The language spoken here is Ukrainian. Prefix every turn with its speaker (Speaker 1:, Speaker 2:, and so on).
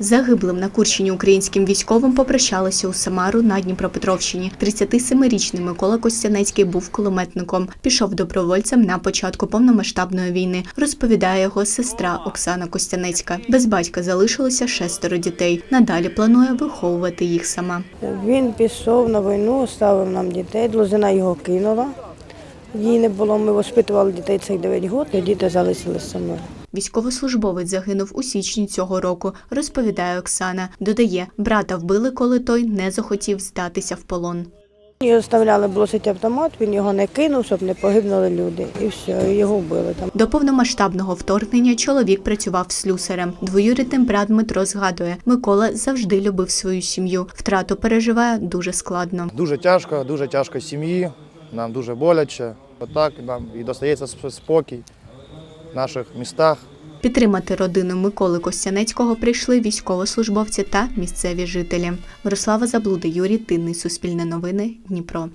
Speaker 1: Загиблим на Курщині українським військовим попрощалися у Самару на Дніпропетровщині. 37-річний Микола Костянецький був кулеметником. Пішов добровольцем на початку повномасштабної війни. Розповідає його сестра Оксана Костянецька. Без батька залишилося шестеро дітей. Надалі планує виховувати їх сама.
Speaker 2: Він пішов на війну, оставив нам дітей, дружина його кинула. Її не було, ми воспитували дітей цих 9 років, діти залишилися мною.
Speaker 1: Військовослужбовець загинув у січні цього року, розповідає Оксана. Додає, брата вбили, коли той не захотів здатися в полон.
Speaker 2: Його оставляли бросити автомат, він його не кинув, щоб не погибнули люди. І все, його вбили там.
Speaker 1: До повномасштабного вторгнення чоловік працював слюсарем. Двоюрідний брат Дмитро згадує, Микола завжди любив свою сім'ю. Втрату переживає дуже складно.
Speaker 3: Дуже тяжко, дуже тяжко сім'ї, нам дуже боляче. Отак нам і достається спокій в наших містах.
Speaker 1: Підтримати родину Миколи Костянецького прийшли військовослужбовці та місцеві жителі. Мирослава Заблуда, Юрій Тинний, Суспільне новини, Дніпро.